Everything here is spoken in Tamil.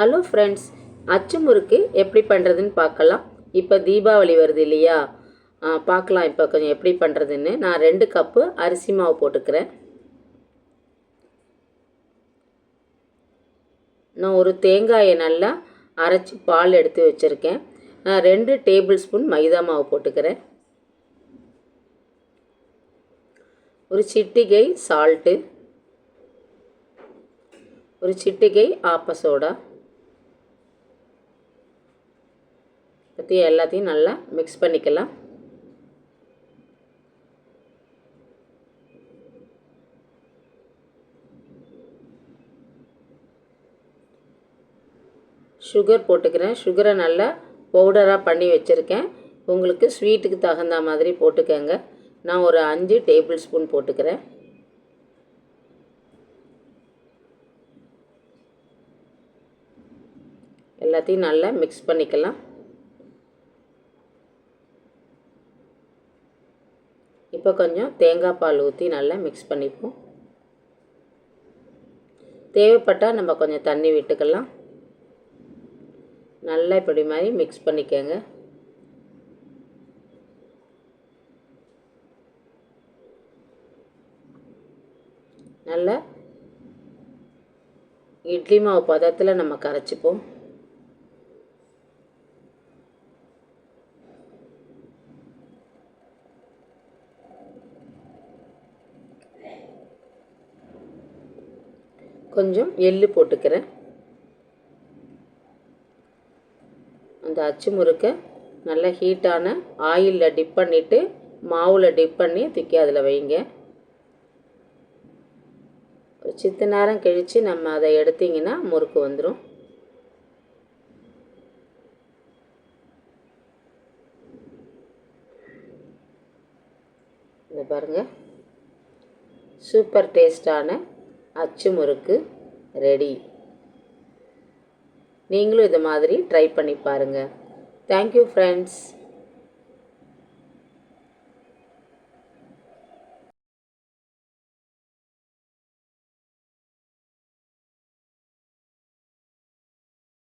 ஹலோ ஃப்ரெண்ட்ஸ் அச்சு முறுக்கு எப்படி பண்ணுறதுன்னு பார்க்கலாம். இப்போ தீபாவளி வருது இல்லையா? பார்க்கலாம் இப்போ கொஞ்சம் எப்படி பண்ணுறதுன்னு நான் ரெண்டு கப்பு அரிசி மாவு போட்டுக்கிறேன். நான் ஒரு தேங்காயை நல்லா அரைச்சி பால் எடுத்து வச்சுருக்கேன். நான் ரெண்டு டேபிள் ஸ்பூன் மைதா மாவு போட்டுக்கிறேன். ஒரு சிட்டிகை சால்ட்டு ஒரு சிட்டிகை ஆப்ப சோடா. பற்றி எல்லாத்தையும் நல்லா மிக்ஸ் பண்ணிக்கலாம். சுகர் போட்டுக்கிறேன். சுகரை நல்லா பவுடராக பண்ணி வச்சுருக்கேன். உங்களுக்கு ஸ்வீட்டுக்கு தகுந்த மாதிரி போட்டுக்கோங்க. நான் ஒரு அஞ்சு டேபிள் ஸ்பூன் போட்டுக்கிறேன். எல்லாத்தையும் நல்லா மிக்ஸ் பண்ணிக்கலாம். இப்போ கொஞ்சம் தேங்காய் பால் ஊற்றி நல்லா மிக்ஸ் பண்ணிப்போம். தேவைப்பட்டால் நம்ம கொஞ்சம் தண்ணி விட்டுக்கலாம். நல்லா இப்படி மாதிரி மிக்ஸ் பண்ணிக்கோங்க. நல்லா இட்லி மாவு பதத்தில் நம்ம கரைச்சிப்போம். கொஞ்சம் எள்ளு போட்டுக்கிறேன். அந்த அச்சு முறுக்கை நல்லா ஹீட்டான ஆயிலில் டிப் பண்ணிவிட்டு மாவில் டிப் பண்ணி தூக்கி அதில் வைங்க. ஒரு சித்த நேரம் கழித்து நம்ம அதை எடுத்திங்கன்னா முறுக்கு வந்துடும் இதை பாருங்கள் சூப்பர் டேஸ்டான அச்சு முறுக்கு ரெடி. நீங்களும் இது மாதிரி ட்ரை பண்ணி பாருங்கள் தேங்க்யூ ஃப்ரெண்ட்ஸ்